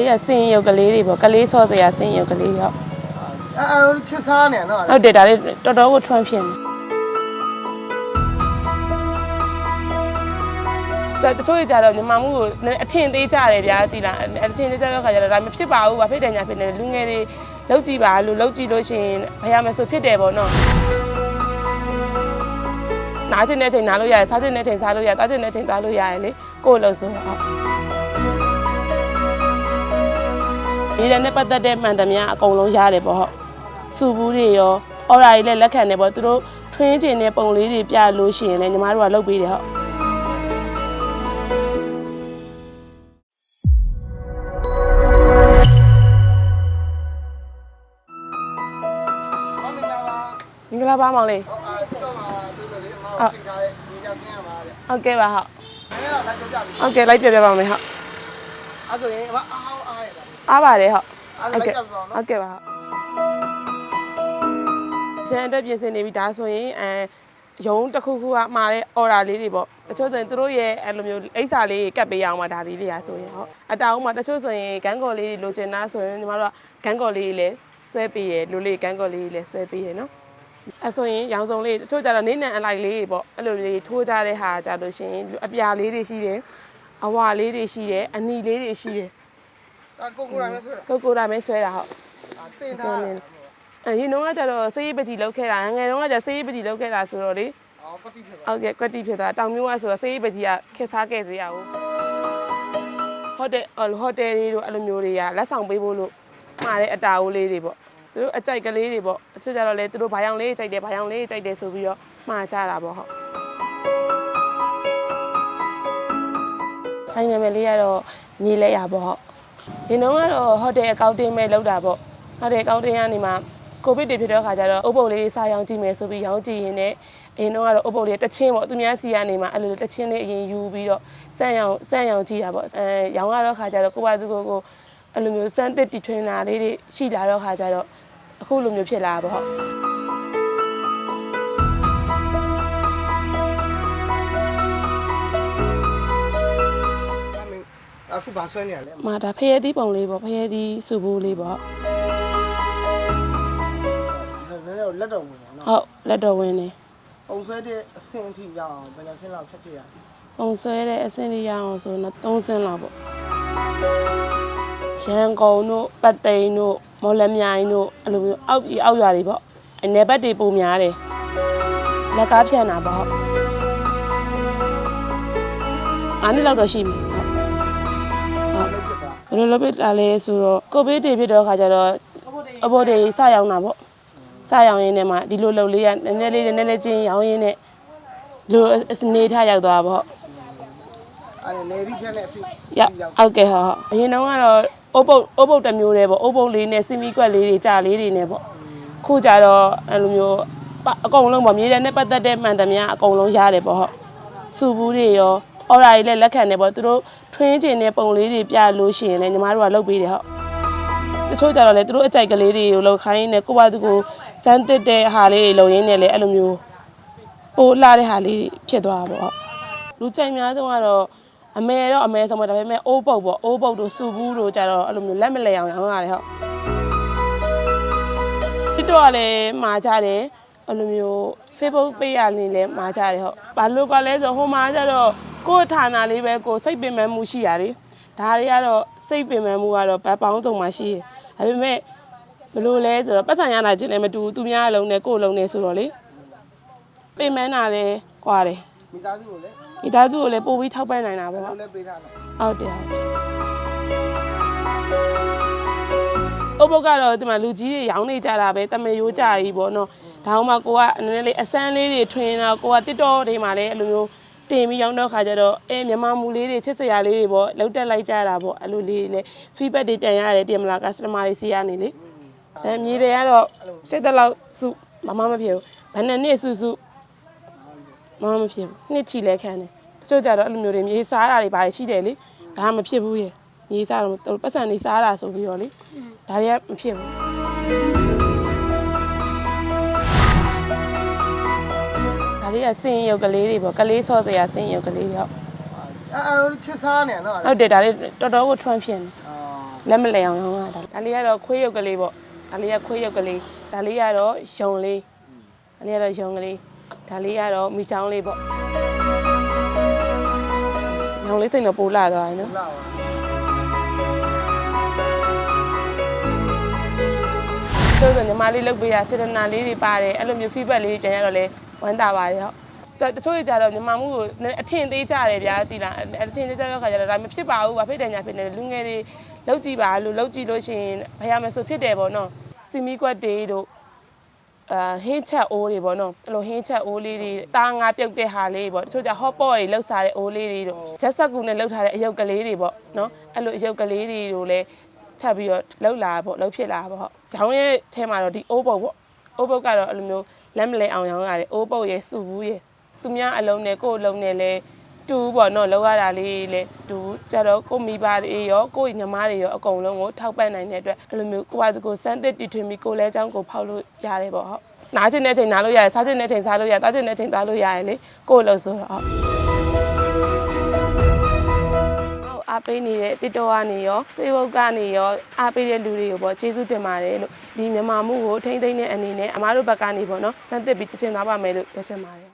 လေးကစင်ရုပ်ကလေးတွေပေါ့ကလေးဆော့စရာစင်ရုပ်ကလေးတွေဟုတ်အဲအဲခစ်စားနေနော်ဟုတ်တယ်ဒါလေးတော်တော်ကို trend ဖြစ်နေတချို့ကြတော့ညီမမှုကိုအထင်သေးကြတယ်ဗျာတိလားအထင်သေးကြတဲ့ခါကျတော့ဒါမဖြစ်ပါဘူးဗာဖြစ်တယ်ညာဖြစ်နေတယ်လူငယ်တွေလောက်ကြည့်ပါလို့လောက်ကြည့်လို့ရှိရင်ဘယ်ရမဆိုဖြစ်တယ်ပေါ့နော်နားချင်တဲ့ချိန်နားလို့ရတယ်စားချင်တဲ့ချိန်စားလို့ရတယ်တားချင်တဲ့ချိန်စားလို့ရတယ်လေကိုယ်လို့ဆိုတော့ ဒီလည်းနဲ့ပတ်သက်တဲ့မှန်သမျှအကုန်လုံးရတယ်ပေါ့ဟုတ်စူဘူးတွေရောအော်ရာတွေလည်းလက်ခံတယ်ပေါ့သူတို့ထွင်းကျင်တဲ့ပုံလေးတွေပြလို့ရှိရင်လည်းညီမတို့ကလုပ်ပေးတယ်ဟုတ်မမင်္ဂလာပါမင်္ဂလာပါမောင်လေးဟောအဲဒီတော့မှတွေ့လို့လေအမကိုချိန်ထားတဲ့ညီကြောင်ကျင်းရပါတဲ့ဟုတ်ကဲ့ပါဟုတ်အဲဒါလည်းကြောက်ကြပြီဟုတ်ကဲ့လိုက်ပြပြပါမယ်ဟုတ်အဲဆိုရင်အမအားအောင် အားရတာအားပါတယ်ဟုတ်အဲဒါလိုက်ကြပြီပေါ့ဟုနော်တ်ကဲ့ပါဟုတ်ကျန်အတွက်ပြင်ဆင်နေပြီဒါဆိုရင်အဲရုံးတစ်ခုခုကမှာတဲ့ order လေးတွေပေါ့တချို့ဆိုရင်သူတို့ရဲ့အဲ့လိုမျိုးအိတ်စာလေးကတ်ပေးရအောင်ပါဒါလေးတွေကဆိုရင်ဟုတ်အတောင်မှာတချို့ဆိုရင်ဂန်းကော်လေးတွေလိုချင်တာဆိုရင်ညီမတို့ကဂန်းကော်လေးတွေလည်းဆွဲပေးရလိုလေးဂန်းကော်လေးတွေလည်းဆွဲပေးရနော်အဲဆိုရင်ရောင်စုံလေးတချို့ကြတော့နေနံအလိုက်လေးတွေပေါ့အဲ့လိုလေးထိုးကြတဲ့ဟာကြလို့ရှိရင်အပြာလေးတွေရှိတယ်အဝါလေးတွေရှိတယ်အနီလေးတွေရှိတယ်အဲ ကိုကိုရိုင်းဆိုတော့ကိုကိုတာမဲဆွဲတာဟုတ်တင်ဆိုထားနေအရင်တော့ကကျတော့စေးရေးပကြီးလောက်ခဲ့တာငယ်တော့ကကျစေးရေးပကြီးလောက်ခဲ့တာဆိုတော့လေအော်ပတိဖြစ်ပါဟုတ်ကဲ့ကွက်တီဖြစ်သွားတောင်မျိုးကဆိုတော့စေးရေးပကြီးကခက်စားခဲ့စေရအောင်ဟိုတယ်ဟိုတယ်တွေတို့အဲ့လိုမျိုးတွေကလက်ဆောင်ပေးဖို့လို့မှာတဲ့အတာအိုးလေးတွေပေါ့သူတို့အကြိုက်ကလေးတွေပေါ့အချွတ်ကြတော့လေသူတို့ဘာယောင်လေးကြိုက်တယ်ဘာယောင်လေးကြိုက်တယ်ဆိုပြီးတော့မှာကြတာပေါ့ဟုတ်ဆိုင်နာမည်လေးကတော့မြေလဲရပေါ့ဟုတ် ဒီတော့ကတော့ဟိုတယ်အကောင့်တင်မဲ့လောက်တာပေါ့ဟိုတယ်အကောင့်တင်ကနေမှကိုဗစ်တွေဖြစ်တဲ့အခါကျတော့အုပ်ပုပ်လေးစားရောင်းကြည့်မယ်ဆိုပြီးရောင်းကြည့်ရင်းနဲ့အရင်တော့ကတော့အုပ်ပုပ်လေးတစ်ချင်းပေါ့သူများစီကနေမှအဲ့လိုတစ်ချင်းလေးအရင်ယူပြီးတော့စမ်းရောင်စမ်းရောင်ကြည့်တာပေါ့အဲရောင်းရတော့ခါကျတော့ကိုပါသူကိုကိုအဲ့လိုမျိုးစမ်းတစ်တီထွင်တာလေးတွေရှိလာတော့ခါကျတော့အခုလိုမျိုးဖြစ်လာတာပေါ့ အခုဘာဆွဲနေရလဲ။မာဒါဖရဲသီးပုံလေးပေါ့ဖရဲသီးစုဘိုးလေးပေါ့နည်းနည်းတော့လက်တော်ဝင်ပါနော်။ဟုတ်လက်တော်ဝင်နေပုံဆွဲတဲ့အဆင့်အထိရအောင်ဘယ်နှဆင့်လောက်ဖြတ်ဖြစ်ရလဲ။ပုံဆွဲတဲ့အဆင့်လေးရအောင်ဆိုတော့3ဆင့်လောက်ပေါ့။ရန်ကုန်တို့ပတ်သိန်းတို့မော်လမြိုင်တို့အဲ့လိုမျိုးအောက်အောက်ရွာတွေပေါ့။အနေဘက်တွေပုံများတယ်။လက်ကားဖြန့်တာပေါ့ဟုတ်။အားနှစ်လောက်တော့ရှိပြီဟုတ်လုပ်ဖြစ်သွား ဘယ်လိုလုပ်ပြတာလဲဆိုတော့ကိုဗစ်တွေဖြစ်တော့ခါကျတော့အဘော်တွေစရောင်းတာပေါ့စရောင်းရင်းနဲ့မှဒီလိုလှုပ်လေးကနည်းနည်းလေးနည်းနည်းလေးချင်းရောင်းရင်းနဲ့လိုအနေထားရောက်သွားပေါ့အဲနေရီဖြတ်တဲ့အဆင့်ရောက်ဟုတ်ကဲ့ဟုတ်ဟုတ်အရင်တော့ကတော့အုပ်ပုတ်အုပ်ပုတ်တစ်မျိုးတည်းပေါ့အုပ်ပုတ်လေးနဲ့စင်မီကွက်လေးတွေကြာလေးတွေနဲ့ပေါ့ခုကြတော့အဲ့လိုမျိုးပအကုန်လုံးပေါ့မြေထဲနဲ့ပတ်သက်တဲ့မှန်သမျှအကုန်လုံးရတယ်ပေါ့ဟုတ်စူဘူးတွေရော အော်ရာတွေလည်းလက်ခံတယ်ပေါ့သူတို့ထွင်းကျင်တဲ့ပုံလေးတွေပြလို့ရှိရင်လည်းညီမတို့ကလုပ်ပေးတယ်ဟုတ်တချို့ကြတော့လေသူတို့အကြိုက်ကလေးတွေကိုလောက်ခိုင်းနေကိုပါသူကိုစမ်းတစ်တဲ့ဟာလေးတွေလုံရင်းနဲ့လေအဲ့လိုမျိုးပို့လာတဲ့ဟာလေးဖြစ်သွားတာပေါ့လူကြိုက်များဆုံးကတော့အမေတော့အမေဆုံးပဲဒါပေမဲ့အိုးပုတ်ပေါ့အိုးပုတ်တို့စူဘူးတို့ကြတော့အဲ့လိုမျိုးလက်မလဲအောင်ရောင်းရတယ်ဟုတ်ဒီတော့ကလည်းမာကြတယ်အဲ့လိုမျိုး Facebook ပေးရနေလဲမာကြတယ်ဟုတ်ဘာလို့ကလဲဆိုဟိုမှာကျတော့ ကိုယ့်ဌာနလေးပဲကိုယ်စိတ်ပင်ပန်းမှုရှိရတယ်ဒါတွေကတော့စိတ်ပင်ပန်းမှုကတော့ဗတ်ပေါင်းစုံမှာရှိတယ်ဒါပေမဲ့ဘယ်လိုလဲဆိုတော့ပတ်စံရတာချင်းလည်းမတူဘူးသူများအလုံးနဲ့ကိုယ်အလုံးနဲ့ဆိုတော့လေပင်ပန်းတာလဲကွာတယ်မိသားစုကိုလည်းမိသားစုကိုလည်းပို့ပြီးထောက်ပံ့နိုင်တာပေါ့လုံးလည်းပေးထားတယ်ဟုတ်တယ်ဟုတ်တယ်အဘုတ်ကတော့ဒီမှာလူကြီးတွေရောင်းနေကြတာပဲတမယိုးကြကြီးပေါ့နော်ဒါမှမကိုကနည်းနည်းလေးအစမ်းလေးတွေထွင်တော့ကိုကတစ်တော်တွေမှာလည်းအဲ့လိုမျိုး တင်ပြီးရောင်းတော့ခါကျတော့အဲမြန်မာမူလေးတွေချစ်စရာလေးတွေပေါ့လောက်တက်လိုက်ကြတာပေါ့အဲ့လိုလေးလည်း feedback တွေပြန်ရတယ်တင်မလား customer တွေစီကနေလေဒါမြေတွေကတော့တက်တက်လောက်စုမမမဖြစ်ဘူးဘယ်နဲ့နှစ်စုစုမမမဖြစ်ဘူးနှစ်ချီလဲခံတယ်တချို့ကြတော့အဲ့လိုမျိုးတွေမြေစားတာတွေဘာတွေရှိတယ်လေဒါမှမဖြစ်ဘူးရဲ့မြေစားတော့သူပတ်စံနေစားတာဆိုပြီးတော့လေဒါတွေကမဖြစ်ဘူး ဒါလေးကစင်ရုပ်ကလေးတွေပေါ့ကလေးဆော့စရာစင်ရုပ်ကလေးတွေဟုတ်အဲအဲခစ်စားနေနော်ဟုတ်တယ်ဒါလေးတော်တော်ကို trend ဖြစ်နေအာလက်မလဲအောင်ရောင်းရတာဒါလေးကတော့ခွေးရုပ်ကလေးပေါ့ဒါလေးကခွေးရုပ်ကလေးဒါလေးကတော့ယုံလေးဒါလေးကတော့ယုံကလေးဒါလေးကတော့မိချောင်းလေးပေါ့ယုံလေးစိတ်တော့ပိုလာသွားတယ်နော်လာပါကျိုးဆိုညီမလေးလုပ်ပေးရစေတနာလေးတွေပါတယ်အဲ့လိုမျိုး feedback လေးတွေပြန်ရတော့လဲ ဝမ်းသာပါတယ်ဟုတ်တချို့တွေကြတော့ညီမမှုကိုအထင်သေးကြတယ်ဗျာသိလားအထင်သေးကြတဲ့ခါကျတော့ဒါမဖြစ်ပါဘူးဗာဖိတ်တယ်ညာဖြစ်နေတယ်လူငယ်တွေလောက်ကြည့်ပါလို့လောက်ကြည့်လို့ရှိရင်ဘယ်ရမဆိုဖြစ်တယ်ပေါ့နော်စီမီကွက်တွေတို့အာဟင်းချက်အိုးတွေပေါ့နော်အဲ့လိုဟင်းချက်အိုးလေးတွေတာငါပြုတ်တဲ့ဟာလေးတွေပေါ့တချို့ကြ hot pot တွေလောက်စားတဲ့အိုးလေးတွေတို့ချက်ဆက်ကူနဲ့လောက်ထားတဲ့အယုတ်ကလေးတွေပေါ့နော်အဲ့လိုအယုတ်ကလေးတွေတို့လည်းထပ်ပြီးတော့လောက်လာပေါ့လောက်ဖြစ်လာပေါ့ဟုတ်ရောင်းရဲ့အဲမှာတော့ဒီအိုးပုတ်ပေါ့အိုးပုတ်ကတော့အဲ့လိုမျိုး လက်မလဲအောင်ရောင်းရတယ်အိုးပုတ်ရဲ့စုဘူးရဲ့သူများအလုံးနဲ့ကိုယ်အလုံးနဲ့လဲတူပေါ့နော်လောက်ရတာလေးလဲတူကြတော့ကိုမိဘတွေရောကိုညီမတွေရောအကုန်လုံးကိုထောက်ပံ့နိုင်တဲ့အတွက်အဲ့လိုမျိုးကိုယ့်ဘာကိုစမ်းသစ်တီထွင်ပြီးကိုယ်လဲအကြောင်းကိုဖောက်လို့ရတယ်ပေါ့ဟုတ်နားကျင်တဲ့ချိန်နားလို့ရတယ်စားကျင်တဲ့ချိန်စားလို့ရတယ်တားကျင်တဲ့ချိန်သားလို့ရတယ်လေကိုယ်လို့ဆိုတော့ဟုတ်ဟုတ် အားပေးနေတဲ့ TikTok ကနေရော Facebook ကနေရောအားပေးတဲ့လူတွေကိုပေါ့ကျေးဇူးတင်ပါတယ်လို့ဒီမြန်မာမှုကိုထိမ့်သိမ့်တဲ့အနေနဲ့အမားတို့ဘက်ကနေပေါ့နော်စမ်းသစ်ပြီးတင်သွားပါမယ်လို့ပြောချင်ပါတယ်